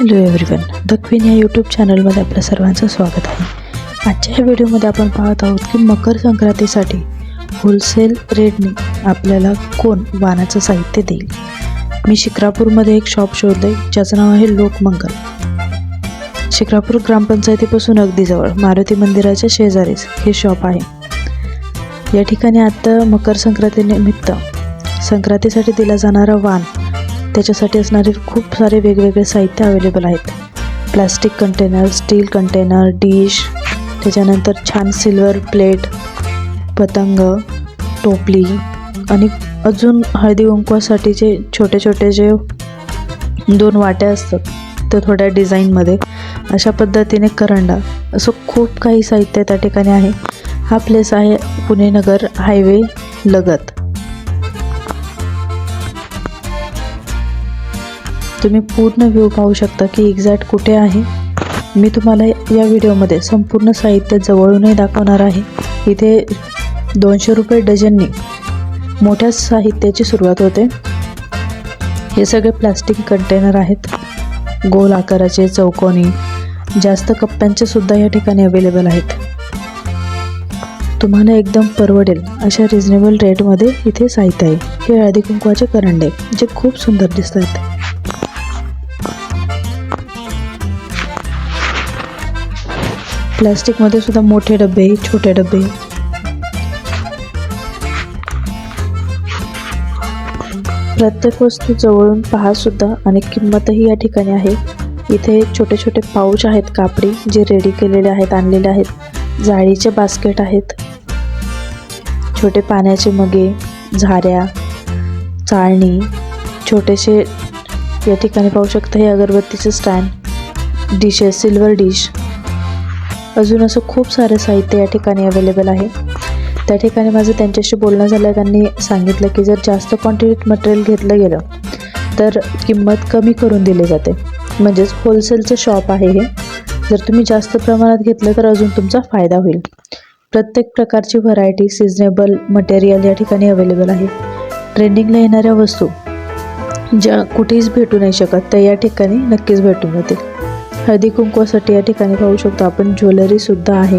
Hello everyone the queen या YouTube चॅनलमध्ये आपल्या सर्वांचं स्वागत आहे. आजच्या ह्या व्हिडिओमध्ये आपण पाहत आहोत की मकर संक्रांतीसाठी होलसेल रेटने आपल्याला कोण वाणाचं साहित्य देईल? मी शिक्रापूरमध्ये एक शॉप शोधले ज्याचं नाव आहे लोकमंगल. शिक्रापूर ग्रामपंचायतीपासून अगदी जवळ मारुती मंदिराच्या शेजारीच हे शॉप आहे. या ठिकाणी आत्ता मकर संक्रांतीनिमित्त संक्रांतीसाठी दिला जाणारा वाण त्याच्यासाठी असणारे खूप सारे वेगवेगळे साहित्य अवेलेबल आहेत. Plastic container steel container dish त्याच्यानंतर छान सिल्वर प्लेट पतंग टोपली आणि अजून हळदी कुंकवासाठीचे छोटे छोटे जे दोन वाट्या असतात ते थोड्या डिझाईनमध्ये अशा पद्धतीने करंडा असं खूप काही साहित्य त्या ठिकाणी आहे. हा प्लेस आहे पुणे नगर हायवे लगत. तुम्ही पूर्ण व्ह्यू पाहू शकता की एक्झॅक्ट कुठे आहे. मी तुम्हाला या व्हिडिओमध्ये संपूर्ण साहित्य जवळूनही दाखवणार आहे. इथे दोनशे रुपये डझननी मोठ्या साहित्याची सुरुवात होते. हे सगळे प्लास्टिक कंटेनर आहेत. गोल आकाराचे चौकोनी जास्त कप्प्यांचे सुद्धा या ठिकाणी अवेलेबल आहेत. तुम्हाला एकदम परवडेल अशा रिजनेबल रेटमध्ये इथे साहित्य आहे. हे हळदी कुंकवाचे करंडे जे खूप सुंदर दिसत प्लॅस्टिकमध्ये सुद्धा मोठे डबे छोटे डबे. प्रत्येक वस्तू जवळून पहा सुद्धा आणि किंमतही या ठिकाणी आहे. इथे छोटे छोटे पाऊच आहेत कापडी जे रेडी केलेले आहेत आणलेले आहेत. जाळीचे बास्केट आहेत. छोटे पाण्याचे मगे झाऱ्या चाळणी. छोटेसे या ठिकाणी पाहू शकता हे अगरबत्तीचे स्टँड डिशेस सिल्वर डिश अजून असं खूप सारं साहित्य या ठिकाणी अवेलेबल आहे. त्या ठिकाणी माझं त्यांच्याशी बोलणं झालं त्यांनी सांगितलं की जर जास्त क्वांटिटीत मटेरियल घेतलं गेलं तर किंमत कमी करून दिली जाते. म्हणजेच होलसेलचं शॉप आहे हे. जर तुम्ही जास्त प्रमाणात घेतलं तर अजून तुमचा फायदा होईल. प्रत्येक प्रकारची व्हरायटी सिजनेबल मटेरियल या ठिकाणी अवेलेबल आहे. ट्रेंडिंगला येणाऱ्या वस्तू ज्या कुठेच भेटू नाही शकत त्या या ठिकाणी नक्कीच भेटून जातील. हळदी कुंकवासाठी या ठिकाणी पाहू शकतो आपण. ज्वेलरी सुद्धा आहे.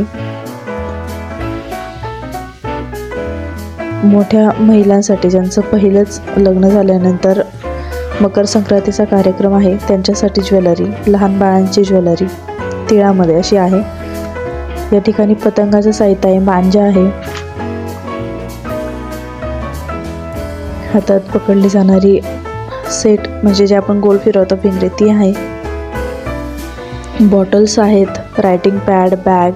मोठ्या महिलांसाठी ज्यांचं पहिलंच लग्न झाल्यानंतर मकर संक्रांतीचा कार्यक्रम आहे त्यांच्यासाठी ज्वेलरी लहान बाळांची ज्वेलरी तिळामध्ये अशी आहे. या ठिकाणी पतंगाचं साहित्य आहे मांजा आहे. हातात पकडली जाणारी सेट म्हणजे जे आपण गोल फिरवतो फिंगरे ती आहे. बॉटल्स आहेत रायटिंग पॅड बॅग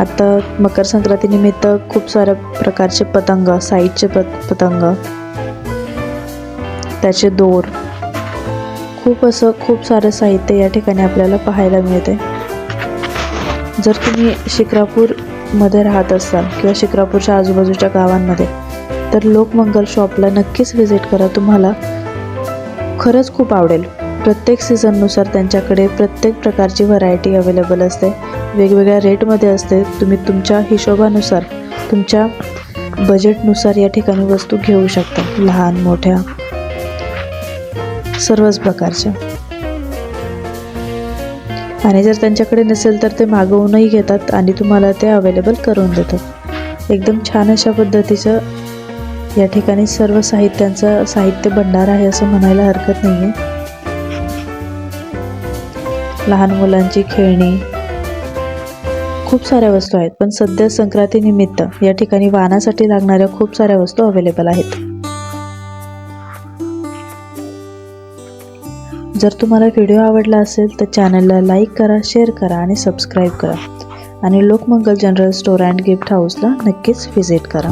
आता मकर संक्रांतीनिमित्त खूप साऱ्या प्रकारचे पतंग साईजचे पत पतंग. त्याचे दोर. खूप असं खूप सारं साहित्य या ठिकाणी आपल्याला पाहायला मिळते. जर तुम्ही शिक्रापूरमध्ये राहत असाल किंवा शिक्रापूरच्या आजूबाजूच्या गावांमध्ये तर लोकमंगल शॉपला नक्कीच व्हिजिट करा. तुम्हाला खरंच खूप आवडेल. प्रत्येक सीझननुसार त्यांच्याकडे प्रत्येक प्रकारची व्हरायटी अवेलेबल असते. वेगवेगळ्या रेटमध्ये असते. तुम्ही तुमच्या हिशोबानुसार तुमच्या बजेटनुसार या ठिकाणी वस्तू घेऊ शकता. लहान मोठ्या. सर्वच प्रकारच्या. आणि जर त्यांच्याकडे नसेल तर ते मागवूनही घेतात आणि तुम्हाला ते अवेलेबल करून देतात. एकदम छान अशा पद्धतीचं या ठिकाणी सर्व साहित्यांचं साहित्य भंडार आहे असं म्हणायला हरकत नाही आहे लहान मुलांची खेळणी. खूप साऱ्या वस्तू आहेत पण सध्या संक्रांतीनिमित्त या ठिकाणी वाहनासाठी लागणाऱ्या खूप साऱ्या वस्तू अवेलेबल आहेत. जर तुम्हाला व्हिडिओ आवडला असेल तर चॅनलला लाईक करा शेअर करा आणि सबस्क्राईब करा. आणि Lokmangal general store and gift हाऊसला नक्कीच व्हिजिट करा.